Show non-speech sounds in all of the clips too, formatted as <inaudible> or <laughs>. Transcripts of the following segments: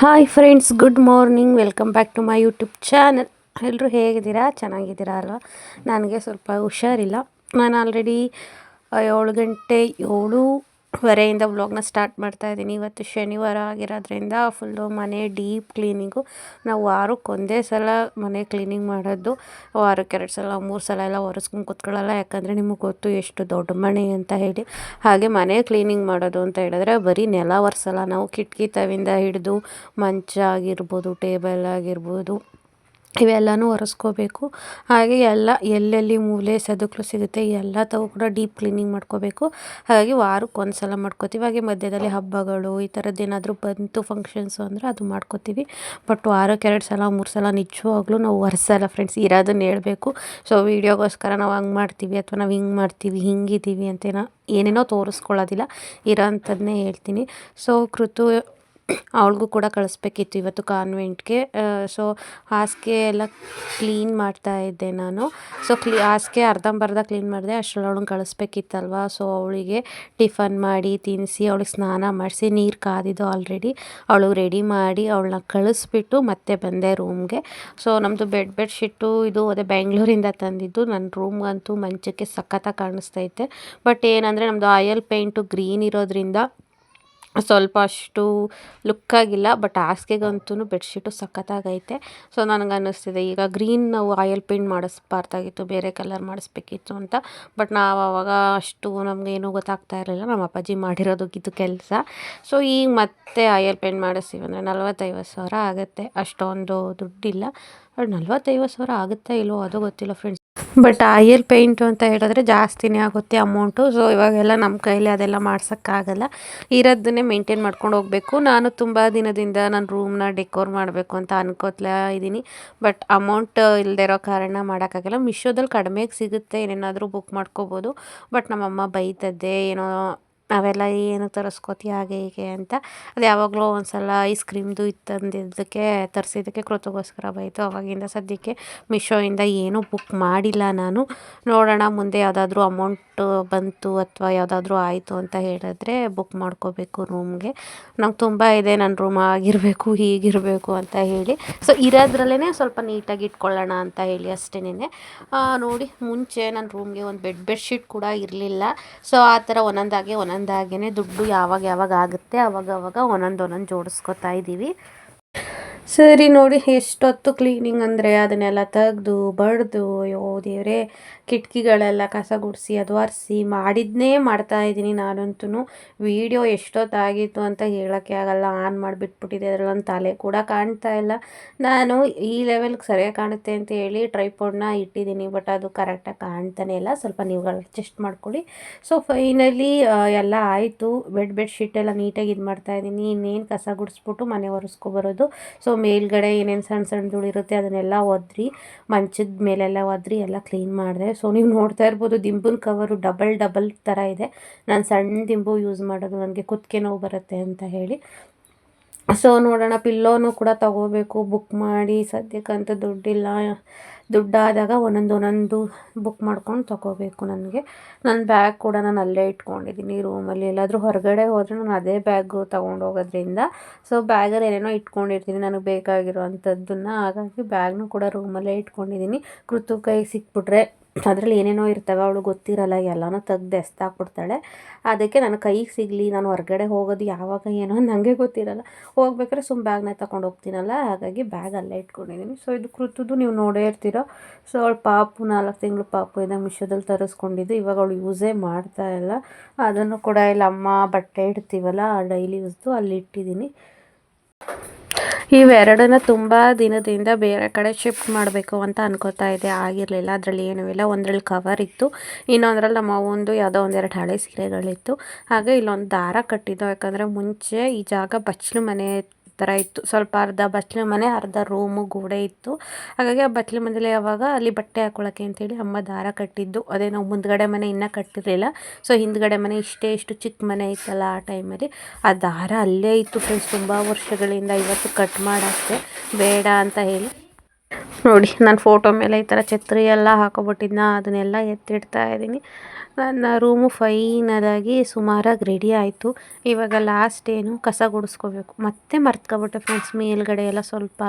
Hi friends good morning welcome back to my YouTube channel ಎಲ್ಲರೂ ಹೇಗಿದ್ದೀರಾ? ಚೆನ್ನಾಗಿದ್ದೀರಾ ಅಲ್ವಾ? ನನಗೆ ಸ್ವಲ್ಪ ಹುಷಾರಿಲ್ಲ. ನಾನು ಆಲ್ರೆಡಿ ಏಳು ಗಂಟೆ ಏಳುವರೆಯಿಂದ ವ್ಲಾಗ್ನ ಸ್ಟಾರ್ಟ್ ಮಾಡ್ತಾ ಇದ್ದೀನಿ. ಇವತ್ತು ಶನಿವಾರ ಆಗಿರೋದ್ರಿಂದ ಫುಲ್ಲು ಮನೆ ಡೀಪ್ ಕ್ಲೀನಿಂಗು ನಾವು ವಾರಕ್ಕೆ ಒಂದೇ ಸಲ ಮನೆ ಕ್ಲೀನಿಂಗ್ ಮಾಡೋದು. ವಾರಕ್ಕೆ ಎರಡು ಸಲ, ಮೂರು ಸಲ ಎಲ್ಲ ಒರೆಸ್ಕೊಂಡು ಕೂತ್ಕೊಳ್ಳಲ್ಲ. ಯಾಕಂದರೆ ನಿಮಗೆ ಗೊತ್ತು ಎಷ್ಟು ದೊಡ್ಡ ಮನೆ ಅಂತ ಹೇಳಿ. ಹಾಗೆ ಮನೆ ಕ್ಲೀನಿಂಗ್ ಮಾಡೋದು ಅಂತ ಹೇಳಿದ್ರೆ ಬರೀ ನೆಲ ಒರೆಸಲ್ಲ. ನಾವು ಕಿಟಕಿ ತವಿಂದ ಹಿಡಿದು ಮಂಚ ಆಗಿರ್ಬೋದು, ಟೇಬಲ್ ಆಗಿರ್ಬೋದು. ಇವೆಲ್ಲನೂ ಒರೆಸ್ಕೋಬೇಕು. ಹಾಗೆ ಎಲ್ಲ ಎಲ್ಲೆಲ್ಲಿ ಮೂಲೆ ಸದುಕಲು ಸಿಗುತ್ತೆ ಎಲ್ಲ ತಾವು ಕೂಡ ಡೀಪ್ ಕ್ಲೀನಿಂಗ್ ಮಾಡ್ಕೋಬೇಕು. ಹಾಗಾಗಿ ವಾರಕ್ಕೆ ಒಂದು ಸಲ ಮಾಡ್ಕೋತೀವಿ. ಹಾಗೆ ಮಧ್ಯದಲ್ಲಿ ಹಬ್ಬಗಳು, ಈ ಥರದ್ದು ಏನಾದರೂ ಬಂತು ಫಂಕ್ಷನ್ಸು ಅಂದರೆ ಅದು ಮಾಡ್ಕೋತೀವಿ. ಬಟ್ ವಾರಕ್ಕೆ ಎರಡು ಸಲ, ಮೂರು ಸಲ ನಿಜವಾಗ್ಲೂ ನಾವು ಒರೆಸಲ್ಲ ಫ್ರೆಂಡ್ಸ್ ಇರೋದನ್ನ ಹೇಳಬೇಕು. ಸೊ ವೀಡಿಯೋಗೋಸ್ಕರ ನಾವು ಹಂಗೆ ಮಾಡ್ತೀವಿ ಅಥವಾ ನಾವು ಹಿಂಗೆ ಮಾಡ್ತೀವಿ ಹಿಂಗಿದ್ದೀವಿ ಅಂತೇನೋ ಏನೇನೋ ತೋರಿಸ್ಕೊಳ್ಳೋದಿಲ್ಲ. ಇರೋ ಅಂಥದ್ದನ್ನೇ ಹೇಳ್ತೀನಿ. ಸೊ ಕೃತು ಅವಳಿಗೂ ಕೂಡ ಕಳಿಸ್ಬೇಕಿತ್ತು ಇವತ್ತು ಕಾನ್ವೆಂಟ್ಗೆ ಸೊ ಹಾಸಿಗೆ ಎಲ್ಲ ಕ್ಲೀನ್ ಮಾಡ್ತಾ ಇದ್ದೆ ನಾನು. ಸೊ ಕ್ಲೀ ಹಾಸಿಗೆ ಅರ್ಧಂಬರ್ಧ ಕ್ಲೀನ್ ಮಾಡಿದೆ. ಅಷ್ಟರಲ್ಲಿ ಅವಳನ್ನ ಕಳಿಸ್ಬೇಕಿತ್ತಲ್ವ? ಸೊ ಅವಳಿಗೆ ಟಿಫನ್ ಮಾಡಿ ತಿನ್ನಿಸಿ, ಅವಳಿಗೆ ಸ್ನಾನ ಮಾಡಿಸಿ, ನೀರು ಕಾದಿದ್ದು ಆಲ್ರೆಡಿ ಅವಳು ರೆಡಿ ಮಾಡಿ ಅವಳನ್ನ ಕಳಿಸ್ಬಿಟ್ಟು ಮತ್ತೆ ಬಂದೆ ರೂಮ್ಗೆ ಸೊ ನಮ್ಮದು ಬೆಡ್ ಬೆಡ್ ಶೀಟು ಇದು ಅದೇ ಬೆಂಗಳೂರಿಂದ ತಂದಿದ್ದು. ನನ್ನ ರೂಮ್ಗಂತೂ ಮಂಚಕ್ಕೆ ಸಖತ್ತಾಗಿ ಕಾಣಿಸ್ತೈತೆ ಬಟ್ ಏನಂದರೆ ನಮ್ಮದು ಆಯಲ್ ಪೇಂಟು ಗ್ರೀನ್ ಇರೋದ್ರಿಂದ ಸ್ವಲ್ಪ ಅಷ್ಟು ಲುಕ್ಕಾಗಿಲ್ಲ ಬಟ್ ಹಾಸಿಗೆಗಂತೂ ಬೆಡ್ಶೀಟು ಸಖತ್ತಾಗೈತೆ. ಸೊ ನನಗೆ ಅನ್ನಿಸ್ತಿದೆ ಈಗ ಗ್ರೀನ್ ನಾವು ಆಯಲ್ ಪೇಂಟ್ ಮಾಡಿಸ್ಬಾರ್ದಾಗಿತ್ತು, ಬೇರೆ ಕಲರ್ ಮಾಡಿಸ್ಬೇಕಿತ್ತು ಅಂತ. ಬಟ್ ನಾವು ಆವಾಗ ಅಷ್ಟು ನಮಗೇನು ಗೊತ್ತಾಗ್ತಾ ಇರಲಿಲ್ಲ ನಮ್ಮ ಅಪ್ಪಾಜಿ ಮಾಡಿರೋದಕ್ಕಿದ್ದು ಕೆಲಸ. ಸೊ ಈಗ ಮತ್ತೆ ಆಯಲ್ ಪೇಂಟ್ ಮಾಡಿಸ್ತೀವಿ ಅಂದರೆ ನಲ್ವತ್ತೈವತ್ತು ಸಾವಿರ ಆಗುತ್ತೆ. ಅಷ್ಟೊಂದು ದುಡ್ಡಿಲ್ಲ. ಬಟ್ ನಲ್ವತ್ತೈವತ್ತು ಸಾವಿರ ಆಗುತ್ತಾ ಇಲ್ಲವೋ ಅದು ಗೊತ್ತಿಲ್ಲ ಫ್ರೆಂಡ್ಸ್ ಬಟ್ ಆಯಿಲ್ ಪೇಂಟು ಅಂತ ಹೇಳಿದ್ರೆ ಜಾಸ್ತಿನೇ ಆಗುತ್ತೆ ಅಮೌಂಟು ಸೊ ಇವಾಗೆಲ್ಲ ನಮ್ಮ ಕೈಲಿ ಅದೆಲ್ಲ ಮಾಡ್ಸೋಕ್ಕಾಗಲ್ಲ. ಇರೋದನ್ನೇ ಮೇಂಟೈನ್ ಮಾಡ್ಕೊಂಡು ಹೋಗಬೇಕು. ನಾನು ತುಂಬ ದಿನದಿಂದ ನನ್ನ ರೂಮ್ನ ಡೆಕೋರ್ ಮಾಡಬೇಕು ಅಂತ ಅನ್ಕೋತ್ಲಾ ಇದ್ದೀನಿ ಬಟ್ ಅಮೌಂಟ್ ಇಲ್ಲದೆ ಇರೋ ಕಾರಣ ಮಾಡೋಕ್ಕಾಗಲ್ಲ. ಮಿಶೋದಲ್ಲಿ ಕಡಿಮೆಗೆ ಸಿಗುತ್ತೆ. ಏನೇನಾದರೂ ಬುಕ್ ಮಾಡ್ಕೋಬೋದು. ಬಟ್ ನಮ್ಮಮ್ಮ ಬೈತದ್ದೆ, ಏನೋ ಅವೆಲ್ಲ ಏನು ತರಿಸ್ಕೊತಿ ಹಾಗೆ ಹೀಗೆ ಅಂತ. ಅದು ಯಾವಾಗಲೂ ಒಂದು ಸಲ ಐಸ್ ಕ್ರೀಮ್ದು ಇತ್ತಂದಿದ್ದಕ್ಕೆ ತರಿಸಿದ್ದಕ್ಕೆ ಕೃತಗೋಸ್ಕರ ಬೈತು ಅವಾಗಿಂದ ಸದ್ಯಕ್ಕೆ ಮಿಶೋಯಿಂದ ಏನೂ ಬುಕ್ ಮಾಡಿಲ್ಲ ನಾನು. ನೋಡೋಣ, ಮುಂದೆ ಯಾವುದಾದ್ರೂ ಅಮೌಂಟು ಬಂತು ಅಥವಾ ಯಾವುದಾದ್ರೂ ಆಯಿತು ಅಂತ ಹೇಳಿದ್ರೆ ಬುಕ್ ಮಾಡ್ಕೋಬೇಕು ರೂಮ್ಗೆ ನಂಗೆ ತುಂಬ ಇದೆ ನನ್ನ ರೂಮ್ ಆಗಿರಬೇಕು, ಹೀಗಿರಬೇಕು ಅಂತ ಹೇಳಿ. ಸೊ ಇರೋದ್ರಲ್ಲೇ ಸ್ವಲ್ಪ ನೀಟಾಗಿ ಇಟ್ಕೊಳ್ಳೋಣ ಅಂತ ಹೇಳಿ ಅಷ್ಟೇನೆ ನೋಡಿ, ಮುಂಚೆ ನನ್ನ ರೂಮ್ಗೆ ಒಂದು ಬೆಡ್ ಬೆಡ್ಶೀಟ್ ಕೂಡ ಇರಲಿಲ್ಲ. ಸೊ ಆ ಥರ ಒಂದೊಂದಾಗಿ ಒಂದೊಂದು ಒಂದೊಂದಾಗೇ ದುಡ್ಡು ಯಾವಾಗ ಯಾವಾಗ ಆಗುತ್ತೆ ಅವಾಗ ಅವಾಗ ಒಂದೊಂದು ಒಂದೊಂದು ಜೋಡಿಸ್ಕೊತಾ ಇದ್ದೀವಿ. ಸರಿ ನೋಡಿ, ಎಷ್ಟೊತ್ತು ಕ್ಲೀನಿಂಗ್ ಅಂದರೆ ಅದನ್ನೆಲ್ಲ ತೆಗೆದು, ಬಡ್ದು, ಅಯ್ಯೋ ದೇವರೇ, ಕಿಟಕಿಗಳೆಲ್ಲ ಕಸ ಗುಡಿಸಿ, ಅದು ಒರೆಸಿ ಮಾಡಿದ್ನೇ ಮಾಡ್ತಾ ಇದ್ದೀನಿ ನಾನಂತೂ ವೀಡಿಯೋ ಎಷ್ಟೊತ್ತಾಗಿತ್ತು ಅಂತ ಹೇಳೋಕ್ಕೆ ಆಗಲ್ಲ ಆನ್ ಮಾಡಿಬಿಟ್ಬಿಟ್ಟಿದೆ ಅದರಲ್ಲಿ ತಲೆ ಕೂಡ ಕಾಣ್ತಾ ಇಲ್ಲ. ನಾನು ಈ ಲೆವೆಲ್ಗೆ ಸರಿಯಾಗಿ ಕಾಣುತ್ತೆ ಅಂತ ಹೇಳಿ ಟ್ರೈಪೋಡ್ನ ಇಟ್ಟಿದ್ದೀನಿ ಬಟ್ ಅದು ಕರೆಕ್ಟಾಗಿ ಕಾಣ್ತಾನೆ ಇಲ್ಲ. ಸ್ವಲ್ಪ ನೀವುಗಳು ಅಡ್ಜಸ್ಟ್ ಮಾಡ್ಕೊಳ್ಳಿ. ಸೊ ಫೈನಲಿ ಎಲ್ಲ ಆಯಿತು. ಬೆಡ್ ಬೆಡ್ ಶೀಟ್ ಎಲ್ಲ ನೀಟಾಗಿ ಇದು ಮಾಡ್ತಾಯಿದ್ದೀನಿ ಇನ್ನೇನು ಕಸ ಗುಡಿಸ್ಬಿಟ್ಟು ಮನೆ ಒರೆಸ್ಕೊಬರೋದು ಸೊ ಮೇಲ್ಗಡೆ ಏನೇನು ಸಣ್ಣ ಸಣ್ಣ ಧೂಳಿರುತ್ತೆ ಅದನ್ನೆಲ್ಲ ಒದ್ರಿ, ಮಂಚದ ಮೇಲೆಲ್ಲ ಒದ್ರಿ, ಎಲ್ಲ ಕ್ಲೀನ್ ಮಾಡಿದೆ. ಸೊ ನೀವು ನೋಡ್ತಾ ಇರ್ಬೋದು ದಿಂಬಿನ ಕವರು ಡಬಲ್ ಡಬಲ್ ಥರ ಇದೆ. ನಾನು ಸಣ್ಣ ದಿಂಬು ಯೂಸ್ ಮಾಡೋದು ನನಗೆ ಕುತ್ತಿಗೆ ನೋವು ಬರುತ್ತೆ ಅಂತ ಹೇಳಿ. ಸೊ ನೋಡೋಣ. ಪಿಲ್ಲೋನು ಕೂಡ ತಗೋಬೇಕು. ಬುಕ್ ಮಾಡಿ. ಸದ್ಯಕ್ಕಂತ ದುಡ್ಡಿಲ್ಲ. ದುಡ್ಡಾದಾಗ ಒಂದೊಂದು ಒಂದೊಂದು ಬುಕ್ ಮಾಡ್ಕೊಂಡು ತೊಗೋಬೇಕು ನನಗೆ. ನನ್ನ ಬ್ಯಾಗ್ ಕೂಡ ನಾನು ಅಲ್ಲೇ ಇಟ್ಕೊಂಡಿದ್ದೀನಿ ರೂಮಲ್ಲಿ ಎಲ್ಲಾದರೂ ಹೊರಗಡೆ ಹೋದರೆ ನಾನು ಅದೇ ಬ್ಯಾಗು ತೊಗೊಂಡು ಹೋಗೋದ್ರಿಂದ. ಸೊ ಬ್ಯಾಗಲ್ಲಿ ಏನೇನೋ ಇಟ್ಕೊಂಡಿರ್ತೀನಿ ನನಗೆ ಬೇಕಾಗಿರೋ ಅಂಥದ್ದನ್ನು ಹಾಗಾಗಿ ಬ್ಯಾಗ್ನೂ ಕೂಡ ರೂಮಲ್ಲೇ ಇಟ್ಕೊಂಡಿದ್ದೀನಿ ಕೃತು ಕೈ ಸಿಕ್ಬಿಟ್ರೆ ಅದರಲ್ಲಿ ಏನೇನೋ ಇರ್ತವೆ ಅವಳು ಗೊತ್ತಿರಲ್ಲ, ಎಲ್ಲನೂ ತೆಗ್ದು ಎಸ್ತಾಕ್ಬಿಡ್ತಾಳೆ ಅದಕ್ಕೆ ನನ್ನ ಕೈಗೆ ಸಿಗಲಿ, ನಾನು ಹೊರಗಡೆ ಹೋಗೋದು ಯಾವಾಗ ಏನೋ ನನಗೆ ಗೊತ್ತಿರಲ್ಲ. ಹೋಗ್ಬೇಕಾದ್ರೆ ಸುಮ್ಮ ಬ್ಯಾಗ್ನ ತಗೊಂಡು ಹೋಗ್ತೀನಲ್ಲ, ಹಾಗಾಗಿ ಬ್ಯಾಗ್ ಅಲ್ಲೇ ಇಟ್ಕೊಂಡಿದ್ದೀನಿ ಸೊ ಇದು ಕೃತದ್ದು ನೀವು ನೋಡೇ ಇರ್ತೀರೋ. ಸೊ ಅವಳು ಪಾಪು, ನಾಲ್ಕು ತಿಂಗಳು ಪಾಪು ಇದ್ದಾಗ ಮಿಶೋದಲ್ಲಿ ತರಿಸ್ಕೊಂಡಿದ್ದು, ಇವಾಗ ಅವಳು ಯೂಸೇ ಮಾಡ್ತಾ ಇಲ್ಲ. ಅದನ್ನು ಕೂಡ ಇಲ್ಲಿ ಅಮ್ಮ ಬಟ್ಟೆ ಇಡ್ತೀವಲ್ಲ ಡೈಲಿ ಯೂಸ್ದು ಅಲ್ಲಿ ಇಟ್ಟಿದ್ದೀನಿ ಇವೆರಡನ್ನ ತುಂಬ ದಿನದಿಂದ ಬೇರೆ ಕಡೆ ಶಿಫ್ಟ್ ಮಾಡಬೇಕು ಅಂತ ಅನ್ಕೋತಾ ಇದ್ದೆ ಆಗಿರಲಿಲ್ಲ, ಅದರಲ್ಲಿ ಏನೂ ಇಲ್ಲ. ಒಂದರಲ್ಲಿ ಕವರ್ ಇತ್ತು, ಇನ್ನೊಂದರಲ್ಲಿ ನಮ್ಮ ಒಂದು ಯಾವುದೋ ಒಂದೆರಡು ಹಳೆ ಸೀರೆಗಳಿತ್ತು. ಹಾಗೆ ಇಲ್ಲೊಂದು ದಾರ ಕಟ್ಟಿದ್ದು. ಯಾಕಂದರೆ ಮುಂಚೆ ಈ ಜಾಗ ಬಚ್ಚಲು ಮನೆ ಥರ ಇತ್ತು. ಸ್ವಲ್ಪ ಅರ್ಧ ಬಚ್ಚಲು ಮನೆ, ಅರ್ಧ ರೂಮು ಗೋಡೆ ಇತ್ತು. ಹಾಗಾಗಿ ಆ ಬಚ್ಚಲು ಮನೇಲಿ ಯಾವಾಗ ಅಲ್ಲಿ ಬಟ್ಟೆ ಹಾಕೊಳ್ಳೋಕ್ಕೆ ಅಂತೇಳಿ ಅಮ್ಮ ದಾರ ಕಟ್ಟಿದ್ದು. ಅದೇ ನಾವು ಮುಂದ್ಗಡೆ ಮನೆ ಇನ್ನೂ ಕಟ್ಟಿರಲಿಲ್ಲ. ಸೊ ಹಿಂದ್ಗಡೆ ಮನೆ ಇಷ್ಟೇ ಇಷ್ಟು ಚಿಕ್ಕ ಮನೆ ಇತ್ತಲ್ಲ ಆ ಟೈಮಲ್ಲಿ ಆ ದಾರ ಅಲ್ಲೇ ಇತ್ತು ಫ್ರೆಂಡ್ಸ್ ತುಂಬ ವರ್ಷಗಳಿಂದ ಇವತ್ತು ಕಟ್ ಮಾಡೋಕ್ಕೆ. ಬೇಡ ಅಂತ ಹೇಳಿ. ನೋಡಿ, ನಾನು ಫೋಟೋ ಮೇಲೆ ಈ ಥರ ಛತ್ರಿ ಎಲ್ಲ ಹಾಕೊಬಿಟ್ಟಿದ್ನ, ಅದನ್ನೆಲ್ಲ ಎತ್ತಿಡ್ತಾ ಇದ್ದೀನಿ. ನನ್ನ ರೂಮು ಫೈನಲಾಗಿ ಸುಮಾರಾಗಿ ರೆಡಿ ಆಯಿತು. ಇವಾಗ ಲಾಸ್ಟ್ ಏನು ಕಸ ಗುಡಿಸ್ಕೋಬೇಕು. ಮತ್ತೆ ಮರ್ತ್ಕೊಬಿಟ್ಟೆ ಫ್ರೆಂಡ್ಸ್ ಮೇಲ್ಗಡೆ ಎಲ್ಲ ಸ್ವಲ್ಪ,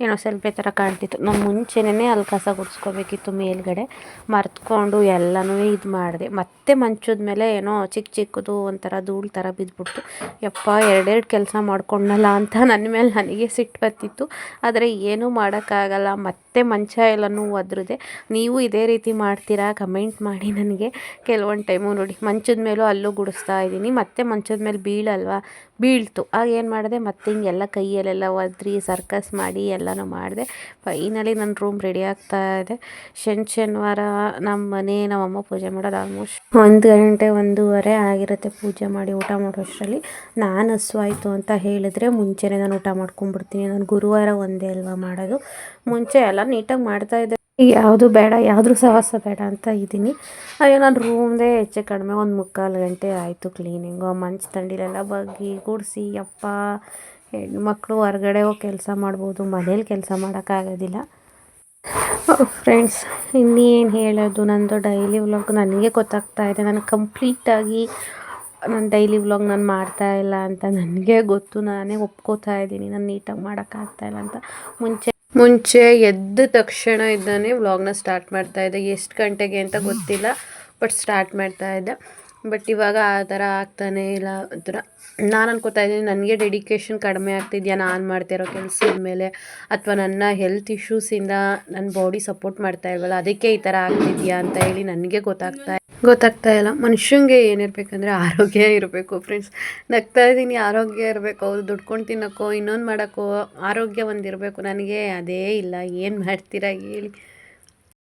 ಏನೋ ಸೆಲ್ಫೆ ಥರ ಕಾಣ್ತಿತ್ತು. ನಾನು ಮುಂಚೆನೇ ಅಲ್ಲಿ ಕಸ ಗುಡಿಸ್ಕೋಬೇಕಿತ್ತು ಮೇಲ್ಗಡೆ. ಮರ್ತ್ಕೊಂಡು ಎಲ್ಲನೂ ಇದು ಮಾಡಿದೆ. ಮತ್ತೆ ಮಂಚದ ಮೇಲೆ ಏನೋ ಚಿಕ್ಕ ಚಿಕ್ಕದು ಒಂಥರ ಧೂಳು ಥರ ಬಿದ್ದುಬಿಡ್ತು ಯಪ್ಪ, ಎರಡೆರಡು ಕೆಲಸ ಮಾಡ್ಕೊಂಡಲ್ಲ ಅಂತ ನನ್ನ ಮೇಲೆ ನನಗೆ ಸಿಟ್ಟು ಬರ್ತಿತ್ತು. ಆದರೆ ಏನೂ ಮಾಡೋಕ್ಕಾಗಲ್ಲ. ಮತ್ತೆ ಮಂಚ ಎಲ್ಲನೂ ಒದ್ರಿದೆ. ನೀವು ಇದೇ ರೀತಿ ಮಾಡ್ತೀರಾ? ಕಮೆಂಟ್ ಮಾಡಿ ನನಗೆ. ಕೆಲವೊಂದು ಟೈಮು ನೋಡಿ. ಮಂಚದ ಮೇಲೂ ಅಲ್ಲೂ ಗುಡಿಸ್ತಾ ಇದ್ದೀನಿ. ಮತ್ತೆ ಮಂಚದ ಮೇಲೆ ಬೀಳಲ್ವ ಬೀಳ್ತು. ಆಗ ಏನು ಮಾಡಿದೆ? ಮತ್ತೆ ಹಿಂಗೆಲ್ಲ ಕೈಯಲ್ಲೆಲ್ಲ ಒದ್ರಿ ಸರ್ಕಸ್ ಮಾಡಿ ಎಲ್ಲನೂ ಮಾಡಿದೆ. ಫೈನಲಿ ನನ್ನ ರೂಮ್ ರೆಡಿ ಆಗ್ತಾ ಇದೆ. ಶನ್, ಶನಿವಾರ ನಮ್ಮ ಮನೆ ನಮ್ಮಮ್ಮ ಪೂಜೆ ಮಾಡೋದು ಆಲ್ಮೋಸ್ಟ್ ಒಂದು ಗಂಟೆ, ಒಂದೂವರೆ ಆಗಿರುತ್ತೆ ಪೂಜೆ ಮಾಡಿ ಊಟ ಮಾಡೋಷ್ಟರಲ್ಲಿ. ನಾನು ಹಸುವಾಯಿತು ಅಂತ ಹೇಳಿದ್ರೆ ಮುಂಚೆನೇ ನಾನು ಊಟ ಮಾಡ್ಕೊಂಡ್ಬಿಡ್ತೀನಿ. ನಾನು ಗುರುವಾರ ಒಂದೇ ಅಲ್ವಾ ಮಾಡೋದು. ಮುಂಚೆ ಎಲ್ಲ ನೀಟಾಗಿ ಮಾಡ್ತಾಯಿದ್ದೆ ಯಾವುದು ಬೇಡ ಯಾವ್ದು ಸಹವಾಸ ಬೇಡ ಅಂತ ಇದ್ದೀನಿ. ಹಾಗೆ ನಾನು ರೂಮ್ದೇ ಹೆಚ್ಚು ಕಡಿಮೆ, ಒಂದು ಮುಕ್ಕಾಲು ಗಂಟೆ ಆಯಿತು ಕ್ಲೀನಿಂಗು. ಮಂಚ ತಂಡಿಲೆಲ್ಲ ಬಗ್ಗಿ ಗುಡಿಸಿ, ಯಪ್ಪ, ಹೆಣ್ಮಕ್ಳು ಹೊರಗಡೆ ಹೋಗಿ ಕೆಲಸ ಮಾಡ್ಬೋದು, ಮನೇಲಿ ಕೆಲಸ ಮಾಡೋಕ್ಕಾಗೋದಿಲ್ಲ. ಫ್ರೆಂಡ್ಸ್, ಇನ್ನೇನು ಹೇಳೋದು? ನಂದು ಡೈಲಿ ವ್ಲಾಗ್ ನನಗೆ ಗೊತ್ತಾಗ್ತಾ ಇದೆ. ನಾನು ಕಂಪ್ಲೀಟಾಗಿ ನನ್ನ ಡೈಲಿ ವ್ಲಾಗ್ ನಾನು ಮಾಡ್ತಾ ಇಲ್ಲ ಅಂತ ನನಗೆ ಗೊತ್ತು. ನಾನೇ ಒಪ್ಕೋತಾ ಇದ್ದೀನಿ. ನಾನು ನೀಟಾಗಿ ಮಾಡೋಕ್ಕಾಗ್ತಾ ಇಲ್ಲ ಅಂತ. ಮುಂಚೆ ಮುಂಚೆ ಎದ್ದ ತಕ್ಷಣ ಇದ್ದಾನೆ ವ್ಲಾಗ್ನ ಸ್ಟಾರ್ಟ್ ಮಾಡ್ತಾ ಇದ್ದೆ. ಎಷ್ಟು ಗಂಟೆಗೆ ಅಂತ ಗೊತ್ತಿಲ್ಲ ಬಟ್ ಸ್ಟಾರ್ಟ್ ಮಾಡ್ತಾ ಇದ್ದೆ. ಬಟ್ ಇವಾಗ ಆ ಥರ ಆಗ್ತಾನೇ ಇಲ್ಲ. ಒಂಥರ ನಾನು ಅನ್ಕೋತಾ ಇದ್ದೀನಿ, ನನಗೆ ಡೆಡಿಕೇಶನ್ ಕಡಿಮೆ ಆಗ್ತಿದೆಯಾ? ನಾನು ಮಾಡ್ತಾ ಇರೋ ಕೆಲಸದ ಮೇಲೆ ಅಥವಾ ನನ್ನ ಹೆಲ್ತ್ ಇಶ್ಯೂಸಿಂದ ನನ್ನ ಬಾಡಿ ಸಪೋರ್ಟ್ ಮಾಡ್ತಾ ಇಲ್ವಲ್ಲ, ಅದಕ್ಕೆ ಈ ಥರ ಆಗ್ತಿದೆಯಾ ಅಂತ ಹೇಳಿ ನನಗೆ ಗೊತ್ತಾಗ್ತಾ ಗೊತ್ತಾಗ್ತಾ ಇಲ್ಲ. ಮನುಷ್ಯಂಗೆ ಏನಿರಬೇಕಂದ್ರೆ ಆರೋಗ್ಯ ಇರಬೇಕು ಫ್ರೆಂಡ್ಸ್ ನಗ್ತಾ ಇದ್ದೀನಿ, ಆರೋಗ್ಯ ಇರಬೇಕು. ಅವ್ರು ದುಡ್ಕೊಂಡು ತಿನ್ನೋಕ್ಕೋ, ಇನ್ನೊಂದು ಮಾಡೋಕ್ಕೋ, ಆರೋಗ್ಯ ಒಂದು ಇರಬೇಕು. ನನಗೆ ಅದೇ ಇಲ್ಲ. ಏನು ಮಾಡ್ತೀರಾ ಹೇಳಿ.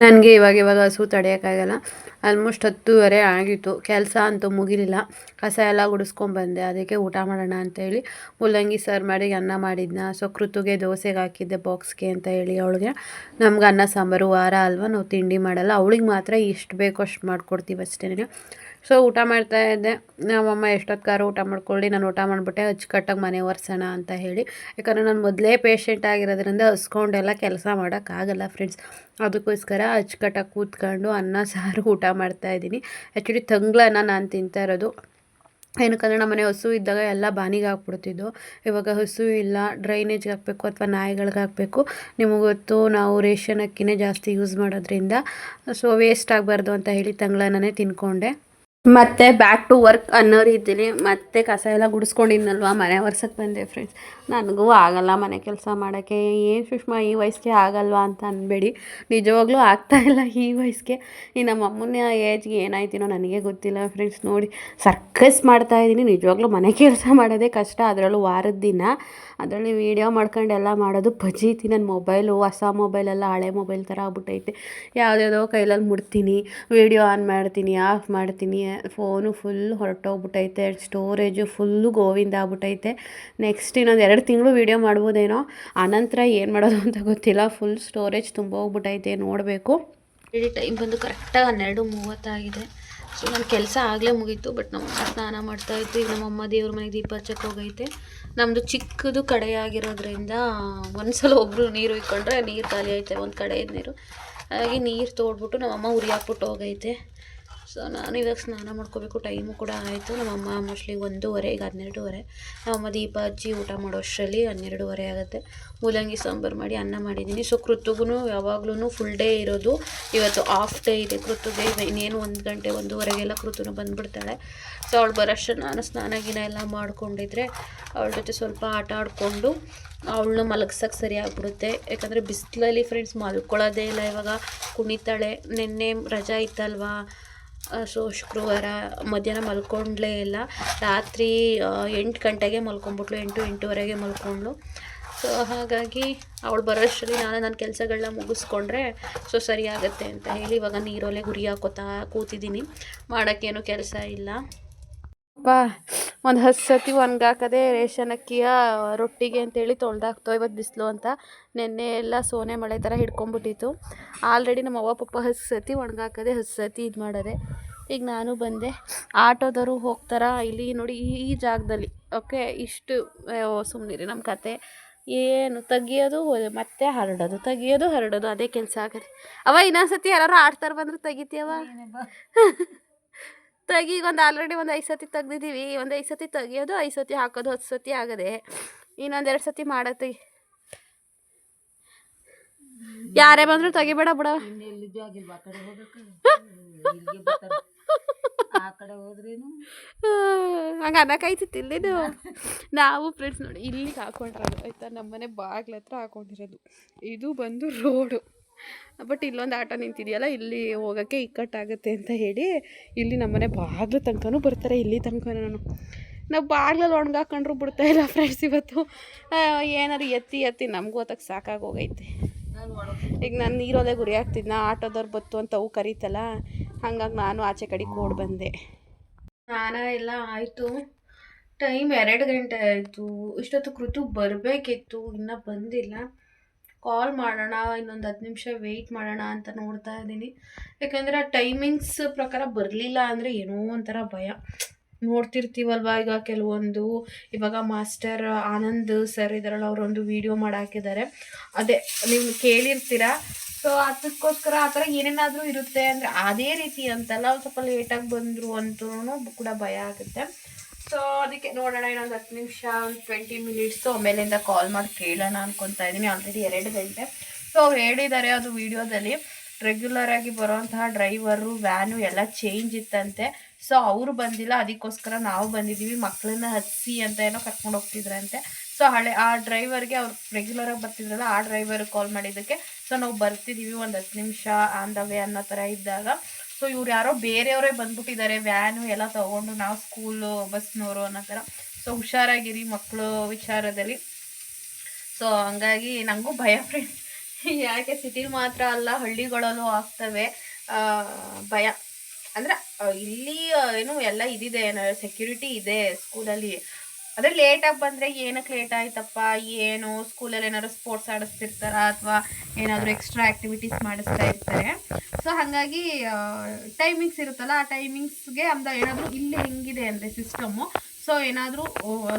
ನನಗೆ ಇವಾಗ ಇವಾಗ ಹಸು ತಡೆಯೋಕ್ಕಾಗಲ್ಲ ಆಲ್ಮೋಸ್ಟ್ ಹತ್ತುವರೆ ಆಗಿತ್ತು. ಕೆಲಸ ಅಂತೂ ಮುಗಿಲಿಲ್ಲ. ಕಸ ಎಲ್ಲ ಗುಡಿಸ್ಕೊಂಡ್ಬಂದೆ ಅದಕ್ಕೆ ಊಟ ಮಾಡೋಣ ಅಂತೇಳಿ ಮುಲ್ಲಂಗಿ ಸರ್ ಮಾಡಿ ಅನ್ನ ಮಾಡಿದ್ನ. ಸೊ ಕೃತುಗೆ ದೋಸೆಗೆ ಹಾಕಿದ್ದೆ ಬಾಕ್ಸ್ಗೆ ಅಂತ ಹೇಳಿ ಅವಳಿಗೆ. ನಮ್ಗೆ ಅನ್ನ, ಸಾಂಬಾರು ವಾರ ಅಲ್ವಾ? ನಾವು ತಿಂಡಿ ಮಾಡಲ್ಲ. ಅವಳಿಗೆ ಮಾತ್ರ ಇಷ್ಟು ಬೇಕೋ ಅಷ್ಟು ಮಾಡಿಕೊಡ್ತೀವಿ ಅಷ್ಟೇ. ಸೊ ಊಟ ಮಾಡ್ತಾ ಇದ್ದೆ. ನಮ್ಮಮ್ಮ ಎಷ್ಟೊತ್ತಾರು ಊಟ ಮಾಡ್ಕೊಳ್ಳಿ, ನಾನು ಊಟ ಮಾಡಿಬಿಟ್ಟೆ, ಅಚ್ಚುಕಟ್ಟಾಗಿ ಮನೆ ಒರೆಸೋಣ ಅಂತ ಹೇಳಿ. ಯಾಕಂದರೆ ನಾನು ಮೊದಲೇ ಪೇಷೆಂಟ್ ಆಗಿರೋದ್ರಿಂದ ಹಸ್ಕೊಂಡೆಲ್ಲ ಕೆಲಸ ಮಾಡೋಕ್ಕಾಗಲ್ಲ ಫ್ರೆಂಡ್ಸ್ ಅದಕ್ಕೋಸ್ಕರ ಅಚ್ಚುಕಟ್ಟಾಗಿ ಕೂತ್ಕೊಂಡು ಅನ್ನ, ಸಾರು ಊಟ ಮಾಡ್ತಾಯಿದ್ದೀನಿ ಆ್ಯಕ್ಚುಲಿ ತಂಗ್ಳನ್ನ ನಾನು ತಿಂತಾ ಇರೋದು. ಏನಕ್ಕಂದರೆ ನಮ್ಮ ಮನೆ ಹಸು ಇದ್ದಾಗ ಎಲ್ಲ ಬಾನಿಗೆ ಹಾಕ್ಬಿಡ್ತಿದ್ದು. ಇವಾಗ ಹಸು ಇಲ್ಲ ಡ್ರೈನೇಜ್ಗೆ ಹಾಕಬೇಕು ಅಥವಾ ನಾಯಿಗಳಿಗೆ ಹಾಕಬೇಕು. ನಿಮಗೆ ಗೊತ್ತು ನಾವು ರೇಷನ್ ಅಕ್ಕಿನೇ ಜಾಸ್ತಿ ಯೂಸ್ ಮಾಡೋದ್ರಿಂದ. ಸೊ ವೇಸ್ಟ್ ಆಗಬಾರ್ದು ಅಂತ ಹೇಳಿ ತಂಗ್ಳನ್ನೇ ತಿನ್ಕೊಂಡೆ. ಮತ್ತೆ ಬ್ಯಾಕ್ ಟು ವರ್ಕ್ ಅನ್ನೋ ರೀತಿಲಿ ಮತ್ತೆ ಕಸ ಎಲ್ಲ ಗುಡಿಸ್ಕೊಂಡಿದ್ನಲ್ವಾ ಮನೆ ಒರ್ಸಕ್ಕೆ ಬಂದೆ ಫ್ರೆಂಡ್ಸ್ ನನಗೂ ಆಗಲ್ಲ ಮನೆ ಕೆಲಸ ಮಾಡೋಕ್ಕೆ. ಏನು ಸುಷ್ಮಾ, ಈ ವಯಸ್ಸಿಗೆ ಆಗಲ್ವಾ ಅಂತ ಅನ್ಬೇಡಿ. ನಿಜವಾಗ್ಲೂ ಇಲ್ಲ ಈ ವಯಸ್ಸಿಗೆ. ಈ ನಮ್ಮ ಅಮ್ಮನ ಏಜ್ಗೆ ಏನಾಯ್ತಿನೋ ನನಗೆ ಗೊತ್ತಿಲ್ಲ ಫ್ರೆಂಡ್ಸ್ ನೋಡಿ ಸರ್ಕಸ್ ಮಾಡ್ತಾಯಿದ್ದೀನಿ ನಿಜವಾಗ್ಲೂ ಮನೆ ಕೆಲಸ ಮಾಡೋದೇ ಕಷ್ಟ. ಅದರಲ್ಲೂ ವಾರದ ದಿನ. ಅದರಲ್ಲಿ ವೀಡಿಯೋ ಮಾಡ್ಕೊಂಡು ಎಲ್ಲ ಮಾಡೋದು ಪಜೀತಿ ನನ್ನ ಮೊಬೈಲು ಹೊಸ ಮೊಬೈಲೆಲ್ಲ ಹಳೆ ಮೊಬೈಲ್ ಥರ ಆಗ್ಬಿಟ್ಟೈತೆ. ಯಾವುದ್ಯಾವುದೋ ಕೈಲಲ್ಲಿ ಮುಡ್ತೀನಿ ವೀಡಿಯೋ ಆನ್ ಮಾಡ್ತೀನಿ ಆಫ್ ಮಾಡ್ತೀನಿ. ಫೋನು ಫುಲ್ ಹೊರಟೋಗ್ಬಿಟ್ಟೈತೆ. ಸ್ಟೋರೇಜು ಫುಲ್ಲು ಗೋವಿಂದ ಆಗ್ಬಿಟ್ಟೈತೆ. ನೆಕ್ಸ್ಟ್ ಇನ್ನೊಂದು ಎರಡು ತಿಂಗಳು ವೀಡಿಯೋ ಮಾಡ್ಬೋದೇನೋ. ಆನಂತರ ಏನು ಮಾಡೋದು ಅಂತ ಗೊತ್ತಿಲ್ಲ. ಫುಲ್ ಸ್ಟೋರೇಜ್ ತುಂಬ ಹೋಗ್ಬಿಟ್ಟೈತೆ ನೋಡಬೇಕು. ಇಡೀ ಟೈಮ್ ಬಂದು ಕರೆಕ್ಟಾಗಿ ಹನ್ನೆರಡು ಮೂವತ್ತಾಗಿದೆ ಸೊ ನನ್ನ ಕೆಲಸ ಆಗಲೇ ಮುಗೀತು ಬಟ್ ನಮ್ಮ ಸ್ನಾನ ಮಾಡ್ತಾಯಿತ್ತು ಈಗ ನಮ್ಮಮ್ಮ ದೇವ್ರ ಮನೆಗೆ ದೀಪ ಹಚ್ಚಕ್ಕೆ ಹೋಗೈತೆ. ನಮ್ಮದು ಚಿಕ್ಕದು ಕಡೆ ಆಗಿರೋದ್ರಿಂದ ಒಂದ್ಸಲ ಒಬ್ಬರು ನೀರು ಇಕ್ಕೊಂಡ್ರೆ ನೀರು ಖಾಲಿ ಐತೆ ಒಂದು ಕಡೆ ನೀರು. ಹಾಗಾಗಿ ನೀರು ತೋಡ್ಬಿಟ್ಟು ನಮ್ಮಮ್ಮ ಉರಿ ಹಾಕ್ಬಿಟ್ಟು ಹೋಗೈತೆ. ಸೊ ನಾನು ಇವಾಗ ಸ್ನಾನ ಮಾಡ್ಕೋಬೇಕು ಟೈಮು ಕೂಡ ಆಯಿತು. ನಮ್ಮಮ್ಮ ಮೋಸ್ಟ್ಲಿ ಒಂದೂವರೆ, ಈಗ ಹನ್ನೆರಡೂವರೆ. ನಮ್ಮಮ್ಮ ದೀಪ ಹಚ್ಚಿ ಊಟ ಮಾಡೋ ಅಷ್ಟರಲ್ಲಿ ಹನ್ನೆರಡೂವರೆ ಆಗುತ್ತೆ. ಮೂಲಂಗಿ ಸಾಂಬಾರು ಮಾಡಿ ಅನ್ನ ಮಾಡಿದ್ದೀನಿ. ಸೊ ಕೃತುಗೂ ಯಾವಾಗ್ಲೂ ಫುಲ್ ಡೇ ಇರೋದು. ಇವತ್ತು ಆಫ್ ಡೇ ಇದೆ. ಕೃತುಗೆ ಇನ್ನೇನು ಒಂದು ಗಂಟೆ, ಒಂದೂವರೆಗೆಲ್ಲ ಕೃತುನು ಬಂದುಬಿಡ್ತಾಳೆ. ಸೊ ಅವಳು ಬರೋಷ್ಟು ನಾನು ಸ್ನಾನ ಗಿನ ಎಲ್ಲ ಮಾಡ್ಕೊಂಡಿದ್ರೆ, ಅವಳ ಜೊತೆ ಸ್ವಲ್ಪ ಆಟ ಆಡಿಕೊಂಡು ಅವಳನ್ನ ಮಲಗ್ಸೋಕೆ ಸರಿ ಆಗ್ಬಿಡುತ್ತೆ. ಯಾಕಂದರೆ ಬಿಸಿಲಲ್ಲಿ ಫ್ರೆಂಡ್ಸ್ ಮಲ್ಕೊಳ್ಳೋದೇ ಇಲ್ಲ ಇವಾಗ. ಕುಣಿತಾಳೆ. ನಿನ್ನೆ ರಜಾ ಇತ್ತಲ್ವಾ? ಸೊ ಶುಕ್ರವಾರ ಮಧ್ಯಾಹ್ನ ಮಲ್ಕೊಂಡ್ಲೇ ಇಲ್ಲ. ರಾತ್ರಿ ಎಂಟು ಗಂಟೆಗೆ ಮಲ್ಕೊಂಡ್ಬಿಟ್ಲು, ಎಂಟು, ಎಂಟೂವರೆಗೆ ಮಲ್ಕೊಂಡ್ಳು. ಸೊ ಹಾಗಾಗಿ ಅವಳು ಬರೋಷ್ಟರಲ್ಲಿ ನಾನು ನನ್ನ ಕೆಲಸಗಳನ್ನ ಮುಗಿಸ್ಕೊಂಡ್ರೆ ಸೊ ಸರಿಯಾಗತ್ತೆ ಅಂತ ಹೇಳಿ ಇವಾಗ ನೀರೊಲೆ ಗುರಿ ಹಾಕೋತಾ ಕೂತಿದ್ದೀನಿ. ಮಾಡೋಕ್ಕೇನು ಕೆಲಸ ಇಲ್ಲ. ಅಪ್ಪ ಒಂದು ಹತ್ತು ಸತಿ ಒಣಗಾಕದೆ ರೇಷನ್ ಅಕ್ಕಿಯ ರೊಟ್ಟಿಗೆ ಅಂತೇಳಿ ತೊಳ್ದಾಕ್ತೋ ಇವತ್ತು ಬಿಸಿಲು ಅಂತ. ನೆನ್ನೆ ಎಲ್ಲ ಸೋನೆ ಮಳೆ ಥರ ಹಿಡ್ಕೊಂಬಿಟ್ಟಿತ್ತು. ಆಲ್ರೆಡಿ ನಮ್ಮ ಅವ್ವ ಪಪ್ಪ ಹತ್ತು ಸತಿ ಒಣಗಾಕದೆ ಹತ್ತು ಸತಿ ಇದು ಮಾಡೋದೆ. ಈಗ ನಾನು ಬಂದೆ. ಆಟೋದವರು ಹೋಗ್ತಾರ ಇಲ್ಲಿ ನೋಡಿ ಈ ಜಾಗದಲ್ಲಿ. ಓಕೆ ಇಷ್ಟು ರೀ ನಮ್ಮ ಕತೆ. ಏನು ತೆಗಿಯೋದು ಮತ್ತೆ ಹರಡೋದು ತೆಗಿಯೋದು ಹರಡೋದು ಅದೇ ಕೆಲಸ ಆಗದೆ. ಅವ ಇನ್ನೊಂದ್ಸತಿ ಯಾರು ಆಡ್ತಾರೆ ಬಂದ್ರೆ ತೆಗಿತೀಯವ <laughs> ತೆಗಿ ಈಗ ಒಂದು ಆಲ್ರೆಡಿ ಒಂದು ಐದು ಸತಿ ತೆಗ್ದಿದ್ದೀವಿ. ಒಂದು ಐದು ಸತಿ ತೆಗಿಯೋದು ಐದು ಸತಿ ಹಾಕೋದು ಹತ್ತು ಸತಿ ಆಗದೆ. ಇನ್ನೊಂದು ಎರಡು ಸತಿ ಮಾಡತ್ತೆ. ಯಾರೇ ಬಂದ್ರು ತೆಗಿಬೇಡ ಬಿಡ ಹಂಗೆ ಅನ್ನಕೈತಿತ್ತು ಇಲ್ಲಿದು ನಾವು ಫ್ರೆಂಡ್ಸ್ ನೋಡಿ ಇಲ್ಲಿಗೆ ಹಾಕೊಂಡಿರೋದು. ಆಯ್ತಾ? ನಮ್ಮನೆ ಬಾಗ್ಲ ಹತ್ರ ಹಾಕೊಂಡಿರೋದು. ಇದು ಬಂದು ರೋಡು ಬಟ್ ಇಲ್ಲೊಂದು ಆಟೋ ನಿಂತಿದೆಯಲ್ಲ, ಇಲ್ಲಿ ಹೋಗೋಕ್ಕೆ ಇಕ್ಕಟ್ಟಾಗುತ್ತೆ ಅಂತ ಹೇಳಿ ಇಲ್ಲಿ ನಮ್ಮನೆ ಬಾಗ್ಲ ತನಕನೂ ಬರ್ತಾರೆ, ಇಲ್ಲಿ ತನಕನೂ ನಾವು ಬಾಗ್ಲಲ್ಲಿ ಒಣಗಾಕೊಂಡ್ರು ಬಿಡ್ತಾ ಇಲ್ಲ ಫ್ರೆಂಡ್ಸ್ ಇವತ್ತು. ಏನಾದ್ರು ಎತ್ತಿ ಎತ್ತಿ, ನಮಗೂ ಅದಕ್ಕೆ ಸಾಕಾಗೋಗೈತೆ. ಈಗ ನಾನು ನೀರೊಲೆ ಗುರಿ ಆಗ್ತಿದ್ನ ಆಟೋದವ್ರು ಬತ್ತು ಅಂತ ಅವು ಕರೀತಲ್ಲ, ಹಂಗಾಗಿ ನಾನು ಆಚೆ ಕಡೆ ಕೋಡ್ ಬಂದೆ. ಸ್ನಾನ ಎಲ್ಲ ಆಯಿತು. ಟೈಮ್ ಎರಡು ಗಂಟೆ ಆಯಿತು. ಇಷ್ಟೊತ್ತು ಕೃತು ಬರಬೇಕಿತ್ತು, ಇನ್ನೂ ಬಂದಿಲ್ಲ. ಕಾಲ್ ಮಾಡೋಣ, ಇನ್ನೊಂದು ಹತ್ತು ನಿಮಿಷ ವೆಯ್ಟ್ ಮಾಡೋಣ ಅಂತ ನೋಡ್ತಾ ಇದ್ದೀನಿ. ಯಾಕಂದರೆ ಆ ಟೈಮಿಂಗ್ಸ್ ಪ್ರಕಾರ ಬರಲಿಲ್ಲ ಅಂದರೆ ಏನೋ ಒಂಥರ ಭಯ. ನೋಡ್ತಿರ್ತೀವಲ್ವಾ ಈಗ ಕೆಲವೊಂದು, ಇವಾಗ ಮಾಸ್ಟರ್ ಆನಂದ್ ಸರ್ ಇದರಲ್ಲಿ ಅವರೊಂದು ವಿಡಿಯೋ ಮಾಡಿ ಹಾಕಿದ್ದಾರೆ. ಅದೇ, ನೀವು ಕೇಳಿರ್ತೀರಾ? ಸೊ ಅದಕ್ಕೋಸ್ಕರ ಆ ಥರ ಏನೇನಾದರೂ ಇರುತ್ತೆ ಅಂದರೆ ಅದೇ ರೀತಿ ಅಂತಲ್ಲ ಸ್ವಲ್ಪ ಲೇಟಾಗಿ ಬಂದರು ಅಂತೂ ಕೂಡ ಭಯ ಆಗುತ್ತೆ. ಸೊ ಅದಕ್ಕೆ ನೋಡೋಣ ಇನ್ನೊಂದು ಹತ್ತು ನಿಮಿಷ, ಒಂದು ಟ್ವೆಂಟಿ ಮಿನಿಟ್ಸು ಆಮೇಲಿಂದ ಕಾಲ್ ಮಾಡಿ ಕೇಳೋಣ ಅನ್ಕೊತಾ ಇದ್ದೀನಿ. ಆಲ್ರೆಡಿ ಎರಡು ಗಂಟೆ ಸೊ ಅವ್ರು ಹೇಳಿದ್ದಾರೆ ಅದು ವಿಡಿಯೋದಲ್ಲಿ. ರೆಗ್ಯುಲರ್ ಆಗಿ ಬರುವಂತಹ ಡ್ರೈವರು ವ್ಯಾನು ಎಲ್ಲ ಚೇಂಜ್ ಇತ್ತಂತೆ. ಸೊ ಅವರು ಬಂದಿಲ್ಲ. ಅದಕ್ಕೋಸ್ಕರ ನಾವು ಬಂದಿದ್ದೀವಿ. ಮಕ್ಕಳನ್ನ ಹತ್ಸಿ ಅಂತ ಏನೋ ಕರ್ಕೊಂಡು ಹೋಗ್ತಿದ್ರಂತೆ. ಸೊ ಹಳೆ, ಆ ಡ್ರೈವರ್ಗೆ ಅವ್ರು ರೆಗ್ಯುಲರಾಗಿ ಬರ್ತಿದ್ರಲ್ಲ, ಆ ಡ್ರೈವರ್ ಕಾಲ್ ಮಾಡಿದ್ದಕ್ಕೆ. ಸೊ ನಾವು ಬರ್ತಿದ್ದೀವಿ ಒಂದು ಹತ್ತು ನಿಮಿಷ, ಆನ್ ದ ವೇ ಅನ್ನೋ ಥರ ಇದ್ದಾಗ. ಸೊ ಇವ್ರು ಯಾರೋ ಬೇರೆಯವರೇ ಬಂದ್ಬಿಟ್ಟಿದ್ದಾರೆ ವ್ಯಾನು ಎಲ್ಲ ತಗೊಂಡು ನಾವು ಸ್ಕೂಲು ಬಸ್ನವರು ಅನ್ನೋ ಥರ. ಸೊ ಹುಷಾರಾಗಿರಿ ಮಕ್ಕಳು ವಿಚಾರದಲ್ಲಿ. ಸೊ ಹಂಗಾಗಿ ನನಗೂ ಭಯ ಫ್ರೆಂಡ್. ಯಾಕೆ ಸಿಟಿಲಿ ಮಾತ್ರ ಅಲ್ಲ, ಹಳ್ಳಿಗಳಲ್ಲೂ ಆಗ್ತವೆ. ಭಯ. ಅಂದರೆ ಇಲ್ಲಿ ಏನು, ಎಲ್ಲ ಇದಿದೆ ಸೆಕ್ಯೂರಿಟಿ ಇದೆ ಸ್ಕೂಲಲ್ಲಿ ಅದೇ ಲೇಟಾಗಿ ಬಂದ್ರೆ ಏನಕ್ಕೆ ಲೇಟ್ ಆಯ್ತಪ್ಪ? ಏನು? ಸ್ಕೂಲಲ್ಲಿ ಏನಾದ್ರು ಸ್ಪೋರ್ಟ್ಸ್ ಆಡಿಸ್ತಿರ್ತಾರ ಅಥವಾ ಏನಾದರೂ ಎಕ್ಸ್ಟ್ರಾ ಆ್ಯಕ್ಟಿವಿಟೀಸ್ ಮಾಡಿಸ್ತಾ ಇರ್ತಾರೆ? ಸೊ ಹಾಗಾಗಿ ಟೈಮಿಂಗ್ಸ್ ಇರುತ್ತಲ್ಲ, ಆ ಟೈಮಿಂಗ್ಸ್ಗೆ ಅಂದ ಏನಾದರೂ ಇಲ್ಲಿ ಹೆಂಗಿದೆ ಅಂದರೆ ಸಿಸ್ಟಮು ಸೊ ಏನಾದರೂ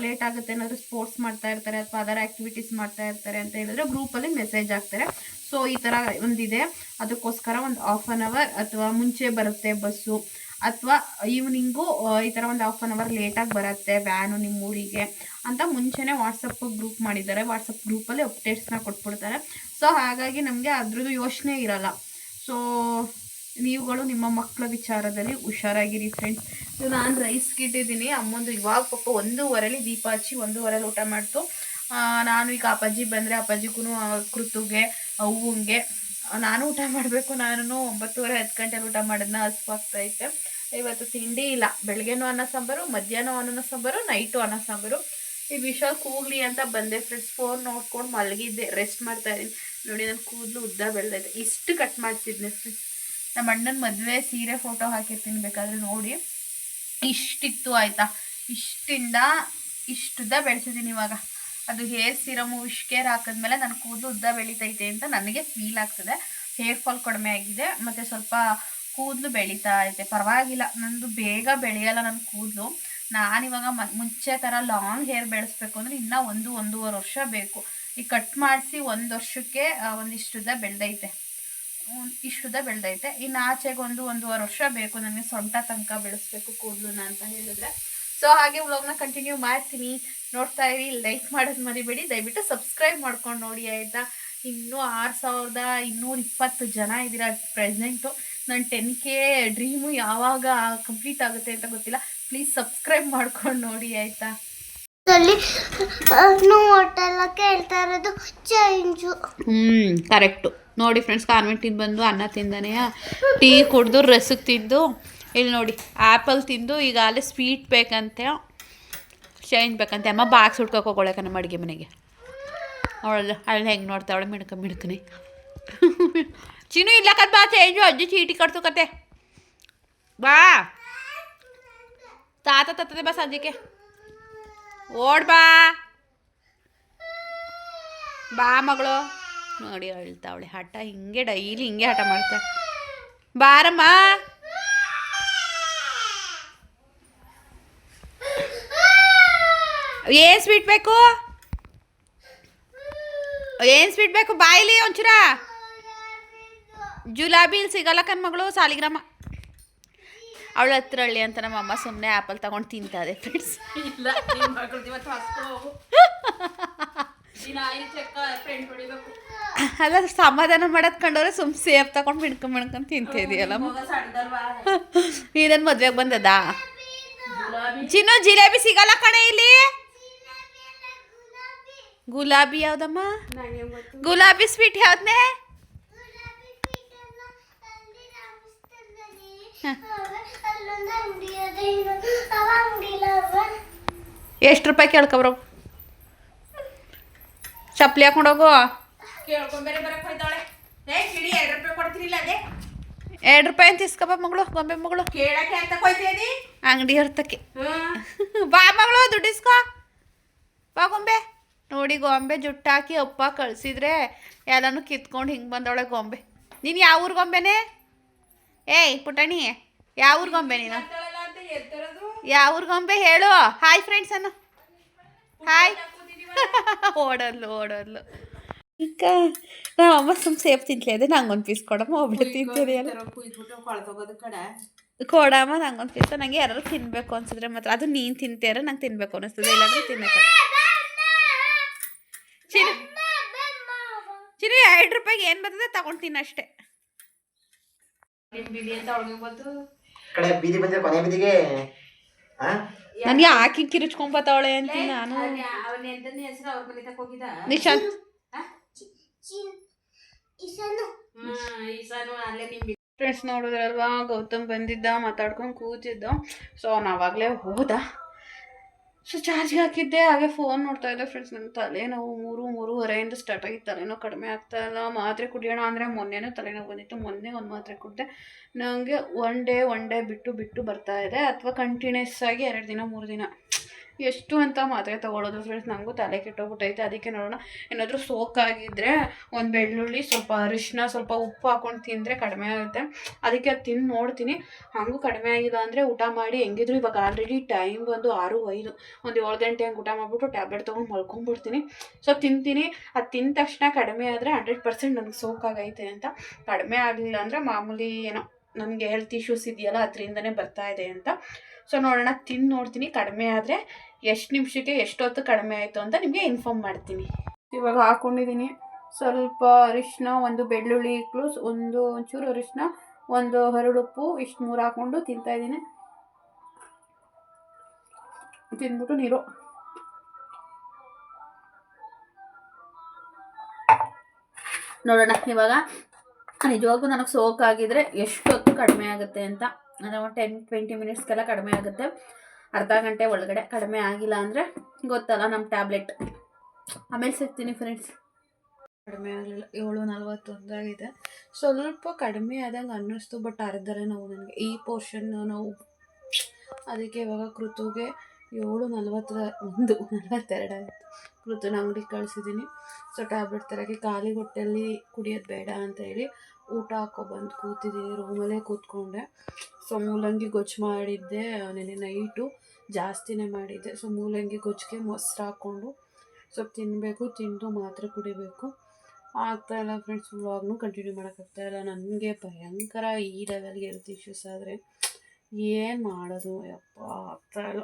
ಲೇಟ್ ಆಗುತ್ತೆ, ಏನಾದರೂ ಸ್ಪೋರ್ಟ್ಸ್ ಮಾಡ್ತಾ ಇರ್ತಾರೆ ಅಥವಾ ಅದರ್ ಆಕ್ಟಿವಿಟೀಸ್ ಮಾಡ್ತಾ ಇರ್ತಾರೆ ಅಂತ ಹೇಳಿದ್ರೆ ಗ್ರೂಪಲ್ಲಿ ಮೆಸೇಜ್ ಹಾಕ್ತಾರೆ. ಸೊ ಈ ಥರ ಒಂದಿದೆ. ಅದಕ್ಕೋಸ್ಕರ ಒಂದು ಹಾಫ್ ಆನ್ ಅವರ್ ಅಥವಾ ಮುಂಚೆ ಬರುತ್ತೆ ಬಸ್ಸು. ಅಥವಾ ಈವ್ನಿಂಗು ಈ ಥರ ಒಂದು ಹಾಫ್ ಆನ್ ಅವರ್ ಲೇಟಾಗಿ ಬರುತ್ತೆ ವ್ಯಾನು ನಿಮ್ಮ ಊರಿಗೆ ಅಂತ ಮುಂಚೆನೇ ವಾಟ್ಸಪ್ ಗ್ರೂಪ್ ಮಾಡಿದ್ದಾರೆ. ವಾಟ್ಸಪ್ ಗ್ರೂಪಲ್ಲಿ ಅಪ್ಡೇಟ್ಸ್ನ ಕೊಟ್ಬಿಡ್ತಾರೆ. ಸೊ ಹಾಗಾಗಿ ನಮಗೆ ಅದ್ರದ್ದು ಯೋಚನೆ ಇರಲ್ಲ. ಸೊ ನೀವುಗಳು ನಿಮ್ಮ ಮಕ್ಕಳ ವಿಚಾರದಲ್ಲಿ ಹುಷಾರಾಗಿರಿ ಫ್ರೆಂಡ್ಸ್ ನಾನು ರೈಸ್ಗೆ ಇಟ್ಟಿದ್ದೀನಿ ಅಮ್ಮಂದು ಇವಾಗ ಪಾಪ ಒಂದೂವರೆಲಿ ದೀಪ ಹಚ್ಚಿ ಒಂದೂವರೆಲಿ ಊಟ ಮಾಡ್ತು. ನಾನು ಈಗ ಅಪ್ಪಾಜಿ ಬಂದರೆ ಅಪ್ಪಾಜಿಗೂ ಕೃತುಗೆ ಹೂವಂಗೆ. ನಾನು ಊಟ ಮಾಡಬೇಕು. ನಾನು ಒಂಬತ್ತುವರೆ ಹತ್ತು ಗಂಟೆಲಿ ಊಟ ಮಾಡೋದನ್ನ ಹಸ್ವಾಗ್ತೈತೆ ಇವತ್ತು ತಿಂಡಿ ಇಲ್ಲ. ಬೆಳಗ್ಗೆನೂ ಅನ್ನ ಸಾಂಬಾರು ಮಧ್ಯಾಹ್ನ ಅನ್ನ ಸಾಂಬಾರು, ನೈಟು ಅನ್ನ ಸಾಂಬಾರು. ಈ ವಿಶಾಲ್ ಕೂಗ್ಲಿ ಅಂತ ಬಂದೆ ಫ್ರೆಂಡ್ಸ್. ಫೋನ್ ನೋಡ್ಕೊಂಡು ಮಲಗಿದ್ದೆ. ರೆಸ್ಟ್ ಮಾಡ್ತಾ ಇದ್ದೀನಿ. ನೋಡಿ ನನ್ನ ಕೂದಲು ಉದ್ದ ಬೆಳೆದೈತೆ. ಇಷ್ಟು ಕಟ್ ಮಾಡ್ತಿದ್ದೆ ಫ್ರೆಂಡ್ಸ್. ನಮ್ಮ ಅಣ್ಣನ ಮದುವೆ ಸೀರೆ ಫೋಟೋ ಹಾಕಿರ್ತೀನಿ ಬೇಕಾದ್ರೆ ನೋಡಿ. ಇಷ್ಟಿತ್ತು ಆಯಿತಾ? ಇಷ್ಟಿಂದ ಇಷ್ಟುದ್ದ ಬೆಳೆಸಿದ್ದೀನಿ ಇವಾಗ. ಅದು ಹೇರ್ ಸಿರಮು ವಿಷ್ಕೇರ್ ಹಾಕಿದ್ಮೇಲೆ ನನ್ನ ಕೂದಲು ಉದ್ದ ಬೆಳೀತೈತೆ ಅಂತ ನನಗೆ ಫೀಲ್ ಆಗ್ತದೆ. ಹೇರ್ ಫಾಲ್ ಕಡಿಮೆ ಆಗಿದೆ. ಮತ್ತು ಸ್ವಲ್ಪ ಕೂದಲು ಬೆಳೀತಾ ಇದೆ ಪರವಾಗಿಲ್ಲ, ನಂದು ಬೇಗ ಬೆಳೆಯಲ್ಲ ನನ್ನ ಕೂದಲು. ನಾನಿವಾಗ ಮ, ಮುಂಚೆ ಥರ ಲಾಂಗ್ ಹೇರ್ ಬೆಳೆಸ್ಬೇಕು ಅಂದರೆ ಇನ್ನೂ ಒಂದು, ಒಂದೂವರೆ ವರ್ಷ ಬೇಕು. ಈ ಕಟ್ ಮಾಡಿಸಿ ಒಂದು ವರ್ಷಕ್ಕೆ ಒಂದಿಷ್ಟುದ ಬೆಳೆದೈತೆ. ಇಷ್ಟುದ ಬೆಳೆದೈತೆ. ಇನ್ನು ಆಚೆಗೆ ಒಂದು, ಒಂದೂವರೆ ವರ್ಷ ಬೇಕು ನನಗೆ ಸೊಂಟ ತನಕ ಬೆಳೆಸ್ಬೇಕು ಕೂದಲನ್ನ ಅಂತ ಹೇಳಿದ್ರೆ. ಸೊ ಹಾಗೆ ವ್ಲಾಗ್ನ ಕಂಟಿನ್ಯೂ ಮಾಡ್ತೀನಿ. ನೋಡ್ತಾ ಇರಿ ಲೈಕ್ ಮಾಡೋದು ಮರಿಬೇಡಿ. ದಯವಿಟ್ಟು ಸಬ್ಸ್ಕ್ರೈಬ್ ಮಾಡ್ಕೊಂಡು ನೋಡಿ, ಆಯಿತಾ? ಇನ್ನೂ ಆರು ಸಾವಿರದ ಇನ್ನೂರ ಇಪ್ಪತ್ತು ಜನ ಇದ್ದೀರ ಪ್ರೆಸೆಂಟು ನನ್ನ ಟೆನ್ ಕೆ ಡ್ರೀಮು ಯಾವಾಗ ಕಂಪ್ಲೀಟ್ ಆಗುತ್ತೆ ಅಂತ ಗೊತ್ತಿಲ್ಲ. ಪ್ಲೀಸ್ ಸಬ್ಸ್ಕ್ರೈಬ್ ಮಾಡ್ಕೊಂಡು ನೋಡಿ ಆಯಿತಾ? ಅಲ್ಲಿ ನೋಟೆಲ್ಲ ಕೇಳ್ತಾ ಇರೋದು ಚೇಂಜು ಹ್ಞೂ ಕರೆಕ್ಟು ನೋಡಿ ಫ್ರೆಂಡ್ಸ್ ಕಾನ್ವೆಂಟಿಂದ ಬಂದು ಅನ್ನ ತಿಂದಾನೆ ಟೀ ಕುಡಿದು ರಸಕ್ಕೆ ತಿಂದು ಇಲ್ಲಿ ನೋಡಿ ಆ್ಯಪಲ್ ತಿಂದು ಈಗ ಅಲ್ಲೇ ಸ್ವೀಟ್ ಬೇಕಂತೆ ಚೇಂಜ್ ಬೇಕಂತೆ ಅಮ್ಮ ಬಾಕ್ಸ್ ಹುಡ್ಕೋಕೆ ಹೋಗೋಳಕ ನಮ್ಮ ಅಡುಗೆ ಮನೆಗೆ. ಅವಳಲ್ಲ ಅಲ್ಲಿ ಹೆಂಗೆ ನೋಡ್ತಾವಳೆ ಮಿಡ್ಕ ಮಿಡ್ಕನಿ ಚಿನ್ನು ಇಲ್ಲ ಕದ್ ಬಾ ಚೇಂಜು ಅಜ್ಜಿ ಚೀಟಿ ಕಟ್ತು ಕತೆ. ಬಾ. ತಾತ ತತ್ತದೆ ಬಾ ಸಂಜೆಗೆ. ಓಡ್ ಬಾ. ಬಾ ಮಗಳು. ನೋಡಿ ಅಳ್ತಾವಳೆ ಹಠ, ಹಿಂಗೆ ಡೈಲಿ ಹಿಂಗೆ ಹಠ ಮಾಡ್ತಾಳೆ ಬಾರಮ್ಮ. ಏನು ಸ್ವೀಟ್ ಬೇಕು ಏನು ಸ್ವೀಟ್ ಬೇಕು ಬಾಯಿಲಿ ಒಂಚೂರ. ಜುಲಾಬಿ ಇಲ್ಲಿ ಸಿಗಲ್ಲ ಕಣ್ಮಗಳು ಸಾಲಿಗ್ರಾಮ. ಅವಳ ಹತ್ರ ಹಳ್ಳಿ ಅಂತ ನಮ್ಮ ಅಮ್ಮ ಸುಮ್ಮನೆ ಆ್ಯಪಲ್ ತಗೊಂಡು ತಿಂತಾರೆ ಫ್ರೆಂಡ್ಸ್ ಅಲ್ಲ ಸಮಾಧಾನ ಮಾಡೋದ್ ಕಂಡವ್ರೆ ಸುಮ್ ಸೇಫ್ ತಗೊಂಡು ಮಿಣ್ಕೊಂಡ್ ಮಿಣ್ಕೊಂಡು ತಿಂತಿದೆಯಲ್ಲ ಇದನ್ ಮದ್ವೆಗೆ ಬಂದದ? ಚಿನ್ನು ಜಿಲೇಬಿ ಸಿಗಲ್ಲ ಕಣೆ ಇಲ್ಲಿ. ಗುಲಾಬಿ ಯಾವ್ದಮ್ಮ? ಗುಲಾಬಿ ಸ್ವೀಟ್ ಯಾವ್ದನೇ ಅಲ್ಲೊಂದು ಅಂಗಡಿ ಅದೇ ಇನ್ನೊಂದು ಅವ ಅಂಗಡಿಲ್ಲ ಅವ ಎಷ್ಟು ರೂಪಾಯಿ ಕೇಳ್ಕೊಬ್ರು? ಚಪ್ಪಲಿ ಹಾಕೊಂಡೋಗು ಎರಡು ರೂಪಾಯಿ ಅಂತ ಇಸ್ಕೊಬ ಮಗಳು ಗೊಂಬೆ ಮಗಳು. ಅಂಗಡಿ ಹೊರ್ತಕ್ಕೆ. ಬಾ ಮಗಳು ದುಡ್ಡು ಇಸ್ಕೋ. ಬಾ ಗೊಂಬೆ. ನೋಡಿ ಗೊಂಬೆ ಜುಟ್ಟಾಕಿ ಅಪ್ಪ ಕಳ್ಸಿದ್ರೆ ಎಲ್ಲನೂ ಕಿತ್ಕೊಂಡು ಹಿಂಗೆ ಬಂದವಳೆ ಗೊಂಬೆ. ನೀನು ಯಾವ ಊರು ಗೊಂಬೆನೇ? ಏಯ್ ಪುಟಾಣಿ ಯಾವ ಊರ್ ಗೊಂಬೆ ನೀನು? ಯಾವ ಊರ್ ಗೊಂಬೆ ಹೇಳು. ಹಾಯ್ ಫ್ರೆಂಡ್ಸ್ ಅನ್ನು. ಹಾಯ್ ಓಡೋದ್ಲು ಓಡೋದ್ಲು. ಈಗ ನಮ್ಮ ಅಮ್ಮ ಸುಮ್ ಸೇಫ್ ತಿಂತಲೇ ಅದೇ ನಂಗೊಂದು ಪೀಸ್ ಕೊಡಮ್ಮ ಒಬ್ಳು ಅಲ್ಲ ಕೊಡಮ್ಮ ನಂಗೊಂದು ಪೀಸ್ ನಂಗೆ ಯಾರು ತಿನ್ಬೇಕು ಅನ್ಸಿದ್ರೆ ಮಾತ್ರ. ಅದು ನೀನು ತಿಂತೀರ ನಂಗೆ ತಿನ್ಬೇಕು ಅನಿಸ್ತದೆ ಇಲ್ಲಾಂದ್ರೆ ತಿನ್ನಕ್ಕೆ ಚಿರು ಚಿರು ಎರಡು ರೂಪಾಯಿಗೆ ಏನು ಬರ್ತದೆ ತಗೊಂಡು ತಿನ್ನಷ್ಟೇ ಬಿಡಿ ಅಂತ ಅವಳಿಗೆ ಬಂತು ಕಡೆ ಬೀದಿ ಬಂದ್ರೆ ಕೊನೆ ಬೀದಿಗೆ? ನನಗೆ ಹಾಕಿ ಕಿರುಚ್ಕೊಂಬತ್ತವಳೆ ಅಂತ ನಾನು. ಅವನ ಎಂತನೇ ಹೆಸರು ಅವ್ರ ಮನೆ ತಕ ಹೋಗಿದ ನಿಶಾಂತ್. ಇಸನು ಹ್ಮ್ ಈ ಸಾನು ಅಲ್ಲೇ ನಿಮ್ ಫ್ರೆಂಡ್ಸ್ ನೋಡಿದ್ರಲ್ವಾ? ಗೌತಮ್ ಬಂದಿದ್ದ ಮಾತಾಡ್ಕೊಂಡು ಕೂತಿದ್ದ. ಸೊ ಅವ್ನು ಅವಾಗಲೇ ಹೋದ ಸೊ ಚಾರ್ಜ್ಗೆ ಹಾಕಿದ್ದೆ, ಹಾಗೆ ಫೋನ್ ನೋಡ್ತಾ ಇದ್ದೆ ಫ್ರೆಂಡ್ಸ್ ನನ್ನ ತಲೆನೋವು, ಮೂರು, ಮೂರುವರೆಯಿಂದ ಸ್ಟಾರ್ಟ್ ಆಗಿ ತಲೆನೋವು ಕಡಿಮೆ ಆಗ್ತಾ ಇಲ್ಲ. ಮಾತ್ರೆ ಕುಡಿಯೋಣ ಅಂದರೆ ಮೊನ್ನೆನೂ ತಲೆನೋವು ಬಂದಿತ್ತು. ಮೊನ್ನೆ ಒಂದು ಮಾತ್ರೆ ಕುಡಿದೆ. ನನಗೆ ಒನ್ ಡೇ ಒನ್ ಡೇ ಬಿಟ್ಟು ಬಿಟ್ಟು ಬರ್ತಾ ಇದೆ. ಅಥವಾ ಕಂಟಿನ್ಯೂಸ್ ಆಗಿ ಎರಡು ದಿನ, ಮೂರು ದಿನ. ಎಷ್ಟು ಅಂತ ಮಾತ್ರೆ ತೊಗೊಳೋದು ಫ್ರೆಂಡ್ಸ್ ನನಗೂ ತಲೆ ಕೆಟ್ಟೋಗ್ಬಿಟ್ಟೈತೆ. ಅದಕ್ಕೆ ನೋಡೋಣ. ಏನಾದರೂ ಸೋಕಾಗಿದ್ದರೆ ಒಂದು ಬೆಳ್ಳುಳ್ಳಿ, ಸ್ವಲ್ಪ ಅರಿಶಿನ ಸ್ವಲ್ಪ ಉಪ್ಪು ಹಾಕೊಂಡು ತಿಂದರೆ ಕಡಿಮೆ ಆಗುತ್ತೆ. ಅದಕ್ಕೆ ಅದು ತಿಂದು ನೋಡ್ತೀನಿ. ಹಾಗೂ ಕಡಿಮೆ ಆಗಿಲ್ಲ ಅಂದರೆ ಊಟ ಮಾಡಿ ಹೆಂಗಿದ್ರು ಇವಾಗ ಆಲ್ರೆಡಿ ಟೈಮ್ ಬಂದು ಆರು, ಐದು. ಒಂದು ಏಳು ಗಂಟೆ ಹಂಗೆ ಊಟ ಮಾಡಿಬಿಟ್ಟು ಟ್ಯಾಬ್ಲೆಟ್ ತೊಗೊಂಡು ಮಲ್ಕೊಂಡ್ಬಿಡ್ತೀನಿ ಸೊ ತಿಂತೀನಿ. ಅದು ತಿಂದ ತಕ್ಷಣ ಕಡಿಮೆ ಆದರೆ ಹಂಡ್ರೆಡ್ ಪರ್ಸೆಂಟ್ ನನಗೆ ಸೋಕಾಗೈತೆ ಅಂತ. ಕಡಿಮೆ ಆಗಲಿಲ್ಲ ಅಂದರೆ ಮಾಮೂಲಿ ಏನೋ ನನಗೆ ಹೆಲ್ತ್ ಇಶ್ಯೂಸ್ ಇದೆಯಲ್ಲ, ಅದರಿಂದನೇ ಬರ್ತಾ ಇದೆ ಅಂತ. ಸೊ ನೋಡೋಣ ತಿಂದು ನೋಡ್ತೀನಿ, ಕಡಿಮೆ ಆದರೆ ಎಷ್ಟು ನಿಮಿಷಕ್ಕೆ ಎಷ್ಟೊತ್ತು ಕಡಿಮೆ ಆಯಿತು ಅಂತ ನಿಮಗೆ ಇನ್ಫಾರ್ಮ್ ಮಾಡ್ತೀನಿ. ಇವಾಗ ಹಾಕ್ಕೊಂಡಿದ್ದೀನಿ ಸ್ವಲ್ಪ ಅರಿಶಿನ ಒಂದು ಬೆಳ್ಳುಳ್ಳಿ ಕ್ಲೂಸ್ ಒಂದು ಒಂಚೂರು ಅರಿಶಿನ ಒಂದು ಹರಳುಪ್ಪು ಇಷ್ಟು ಮೂರು ಹಾಕ್ಕೊಂಡು ತಿಂತಾ ಇದ್ದೀನಿ. ತಿಂದ್ಬಿಟ್ಟು ನೀರು. ನೋಡೋಣ ಇವಾಗ. ನಿಜವಾಗ್ಲೂ ನನಗೆ ಸೋಕಾಗಿದ್ರೆ ಎಷ್ಟೊತ್ತು ಕಡಿಮೆ ಆಗುತ್ತೆ ಅಂತ. ಒಂದು ಟೆನ್ ಟ್ವೆಂಟಿ ಮಿನಿಟ್ಸ್ಗೆಲ್ಲ ಕಡಿಮೆ ಆಗುತ್ತೆ. ಅರ್ಧ ಗಂಟೆ ಒಳಗಡೆ ಕಡಿಮೆ ಆಗಿಲ್ಲ ಅಂದರೆ ಗೊತ್ತಲ್ಲ ನಮ್ಮ ಟ್ಯಾಬ್ಲೆಟ್ ಆಮೇಲೆ ಸಿಗ್ತೀನಿ ಫ್ರೆಂಡ್ಸ್ ಕಡಿಮೆ ಆಗಲಿಲ್ಲ, ಏಳು ನಲ್ವತ್ತೊಂದಾಗಿದೆ ಸ್ವಲ್ಪ ಕಡಿಮೆ ಆದಂಗೆ ಅನ್ನಿಸ್ತು ಬಟ್ ಅರ್ಧರೆ ನಾವು ನನಗೆ. ಈ ಪೋರ್ಷನ್ ನಾವು ಅದಕ್ಕೆ ಇವಾಗ ಕೃತುಗೆ ಏಳು ನಲ್ವತ್ತರ ಒಂದು ನಲ್ವತ್ತೆರಡು ಆಯಿತು. ಅಂಗಡಿಗೆ ಕಳಿಸಿದ್ದೀನಿ ಸೊ ಟ್ಯಾಬ್ಲೆಟ್ ತರೋಕ್ಕೆ ಖಾಲಿ ಹೊಟ್ಟೆಯಲ್ಲಿ ಕುಡಿಯೋದು ಬೇಡ ಅಂತ ಹೇಳಿ ಊಟ ಹಾಕೋ ಬಂದು ಕೂತಿದ್ದೀನಿ ರೂಮಲ್ಲೇ ಕೂತ್ಕೊಂಡೆ. ಸೊ ಮೂಲಂಗಿ ಗೊಜ್ಜು ಮಾಡಿದ್ದೆ ನೆನೆ ನೈಟು ಜಾಸ್ತಿನೇ ಮಾಡಿದ್ದೆ. ಸೊ ಮೂಲಂಗಿ ಗೊಜ್ಜಿಗೆ ಮೊಸರು ಹಾಕ್ಕೊಂಡು ಸ್ವಲ್ಪ ತಿನ್ನಬೇಕು ತಿಂದು ಮಾತ್ರೆ ಕುಡಿಬೇಕು. ಆಗ್ತಾಯಿಲ್ಲ ಫ್ರೆಂಡ್ಸ್ ವ್ಲಾಗ್ನು ಕಂಟಿನ್ಯೂ ಮಾಡೋಕ್ಕಾಗ್ತಾಯಿಲ್ಲ ನನಗೆ ಭಯಂಕರ ಈ ಲೆವೆಲ್ಗೆ ಹೆಲ್ತ್ ಇಶ್ಯೂಸ್ ಆದರೆ ಏನು ಮಾಡೋದು? ಯಪ್ಪ ಆಗ್ತಾಯಿಲ್ಲ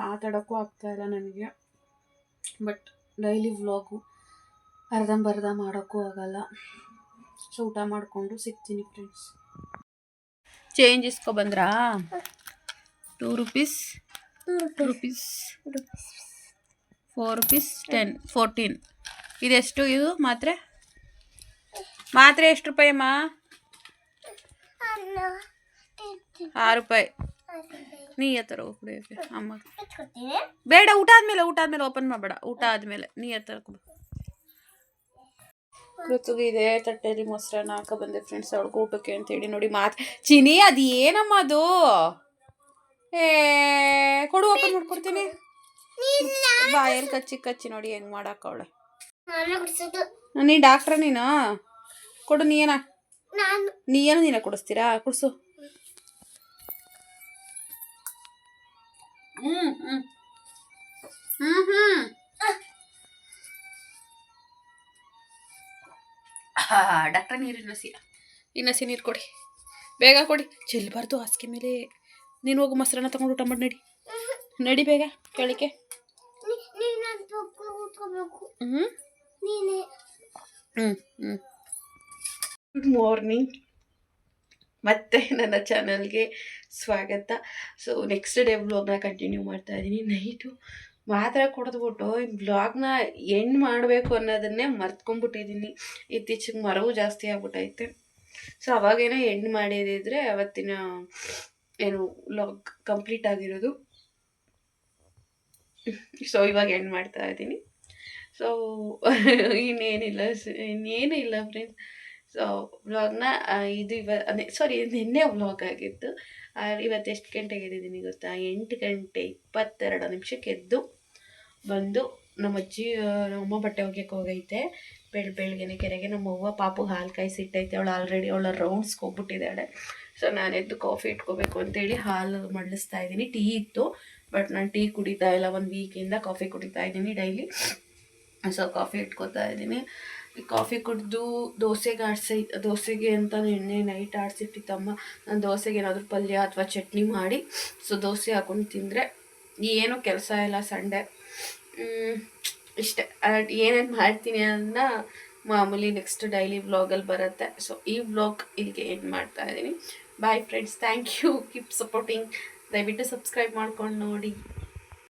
ಮಾತಾಡೋಕ್ಕೂ ಇಲ್ಲ ನನಗೆ. ಬಟ್ ಡೈಲಿ ವ್ಲಾಗು ಅರ್ಧಂಬರ್ಧ ಮಾಡೋಕ್ಕೂ ಆಗಲ್ಲ. ಸೊ ಊಟ ಮಾಡಿಕೊಂಡು ಸಿಗ್ತೀನಿ ಫ್ರೆಂಡ್ಸ್ ಚೇಂಜ್ ಇಸ್ಕೊ ಬಂದ್ರಾ two rupees two rupees four rupees ten fourteen ಇದೆಷ್ಟು ಇದು? ಮಾತ್ರೆ? ಮಾತ್ರೆ ಎಷ್ಟು ರೂಪಾಯಿ ಅಮ್ಮ? ಆರು ರೂಪಾಯಿ. ನೀ ಎತ್ತರ ಕುಡಿಯೋಕೆ? ಅಮ್ಮ. ಬೇಡ ಊಟ ಆದ್ಮೇಲೆ ಊಟ ಆದ್ಮೇಲೆ ಓಪನ್ ಮಾಡಬೇಡ. ಊಟ ಆದ್ಮೇಲೆ ನೀ ಎತ್ತರ ಕೊಡು. ಋತುಗೆ ಇದೆ ತಟ್ಟೆಲಿ ಮೊಸರನ್ನ ಹಾಕ ಬಂದೆ ಫ್ರೆಂಡ್ಸ್ ಅವ್ಳಿಗೆ ಊಟಕ್ಕೆ ಅಂತೇಳಿ ನೋಡಿ ಮಾತ್. ಚಿನಿ ಅದು ಏನಮ್ಮ ಅದು? ಏ ಕೊಡು ಓಪನ್ ಮಾಡ್ಕೊಡ್ತೀನಿ. ಬಾಯಲ್ಲಿ ಕಚ್ಚಿ ಕಚ್ಚಿ ನೋಡಿ ಹೆಂಗ್ ಮಾಡಾಕ ಅವಳೆ. ನಾನು ಕುಡ್ಸೋದು ನೀ ಡಾಕ್ಟ್ರ ನೀನು? ಕೊಡು ನೀ ಏನ ನಾನು ನೀ ಏನು ನೀನ ಕುಡಿಸ್ತೀರಾ? ಕುಡಿಸು. ಹ್ಮ್ ಹ್ಮ್. ಹ್ಮ್ ಹ್ಮ್. ಡಾಕ್ಟ್ರ ನೀರು ಇನ್ನಸಿ. ಇನ್ನಸಿ ನೀರು ಕೊಡಿ. ಬೇಗ ಕೊಡಿ. ಚೆಲ್ಲಬಾರ್ದು ಹಾಸಿಗೆ ಮೇಲೆ ನೀನು ಹೋಗು ಮೊಸರನ್ನ ತಗೊಂಡು ಊಟ ಮಾಡಿ ನಡಿ. ನಡಿ ಬೇಗ ಕೇಳಿಕೆ ಹ್ಞೂ ಹ್ಞೂ ಹ್ಞೂ ಗುಡ್ ಮಾರ್ನಿಂಗ್ ಮತ್ತೆ ನನ್ನ ಚಾನಲ್ಗೆ ಸ್ವಾಗತ. ಸೊ ನೆಕ್ಸ್ಟ್ ಡೇ ವ್ಲಾಗ್ನ ಕಂಟಿನ್ಯೂ ಮಾಡ್ತಾ ಇದ್ದೀನಿ. ನೈಟು ಮಾತ್ರ ಕುಡಿದ್ಬಿಟ್ಟು ಬ್ಲಾಗ್ನ ಎಂಡ್ ಮಾಡಬೇಕು ಅನ್ನೋದನ್ನೇ ಮರ್ತ್ಕೊಂಡ್ಬಿಟ್ಟಿದ್ದೀನಿ ಇತ್ತೀಚೆಗೆ ಮರವು ಜಾಸ್ತಿ ಆಗ್ಬಿಟ್ಟೈತೆ ಸೊ ಅವಾಗೇನೋ ಎಂಡ್ ಮಾಡಿದಿದ್ರೆ ಅವತ್ತಿನ, ಏನು ಬ್ಲಾಗ್ ಕಂಪ್ಲೀಟ್ ಆಗಿರೋದು. ಸೊ ಇವಾಗ ಎಂಡ್ ಮಾಡ್ತಾ ಇದ್ದೀನಿ ಸೊ ಇನ್ನೇನಿಲ್ಲ, ಇನ್ನೇನು ಇಲ್ಲ ಫ್ರೆಂಡ್ಸ್ ಸೊ ಬ್ಲಾಗ್ನ ಇದು ಇವ, ಅದೇ ಸಾರಿ ನಿನ್ನೆ ಬ್ಲಾಗ್ ಆಗಿತ್ತು. ಇವತ್ತು ಎಷ್ಟು ಗಂಟೆಗೆ ಎದ್ದಿದ್ದೀನಿ ಗೊತ್ತಾ? ಎಂಟು ಗಂಟೆ ಇಪ್ಪತ್ತೆರಡು ನಿಮಿಷಕ್ಕೆ ಎದ್ದು ಬಂದು ನಮ್ಮ ಅಜ್ಜಿ ಬಟ್ಟೆ ಒಗ್ಯಕ್ಕೆ ಹೋಗೈತೆ. ಬೆಳ್, ಬೆಳಗ್ಗೆನೆ ಕೆರೆಗೆ ನಮ್ಮ ಅವ್ವ ಪಾಪು ಹಾಲು ಕಾಯಿಸಿಟ್ಟೈತೆ. ಅವಳು ಆಲ್ರೆಡಿ ಅವಳ ರೌಂಡ್ಸ್ಗೆ ಹೋಗ್ಬಿಟ್ಟಿದ್ದಾಳೆ. ಸೊ ನಾನು ಎದ್ದು ಕಾಫಿ ಇಟ್ಕೋಬೇಕು ಅಂತೇಳಿ ಹಾಲು ಮಳ್ಳಿಸ್ತಾ ಇದ್ದೀನಿ. ಟೀ ಇತ್ತು ಬಟ್ ನಾನು ಟೀ ಕುಡಿತಾ ಇಲ್ಲ. ಒಂದು ವೀಕಿಂದ ಕಾಫಿ ಕುಡಿತಾ ಇದ್ದೀನಿ ಡೈಲಿ ಸೊ ಕಾಫಿ ಇಟ್ಕೋತಾ ಇದ್ದೀನಿ. ಕಾಫಿ ಕುಡಿದು ದೋಸೆಗೆ ಆಡಿಸಿ, ದೋಸೆಗೆ ಅಂತ ಎಣ್ಣೆ ನೈಟ್ ಆಡಿಸಿಟ್ಟಿತ್ತಮ್ಮ ನಾನು ದೋಸೆಗೆ ಏನಾದರೂ ಪಲ್ಯ ಅಥವಾ ಚಟ್ನಿ ಮಾಡಿ ಸೊ ದೋಸೆ ಹಾಕೊಂಡು ತಿಂದರೆ ಏನೂ ಕೆಲಸ ಇಲ್ಲ ಸಂಡೆ. ಇಷ್ಟೇ. ಏನೇನು ಮಾಡ್ತೀನಿ ಅನ್ನ ಮಾಮೂಲಿ ನೆಕ್ಸ್ಟ್ ಡೈಲಿ ವ್ಲಾಗಲ್ಲಿ ಬರುತ್ತೆ. ಸೊ ಈ ವ್ಲಾಗ್ ಇಲ್ಲಿಗೆ ಏನು ಮಾಡ್ತಾ ಇದ್ದೀನಿ. Bye friends thank you keep supporting ದಯವಿಟ್ಟು ಸಬ್ಸ್ಕ್ರೈಬ್ ಮಾಡ್ಕೊಂಡು ನೋಡಿ.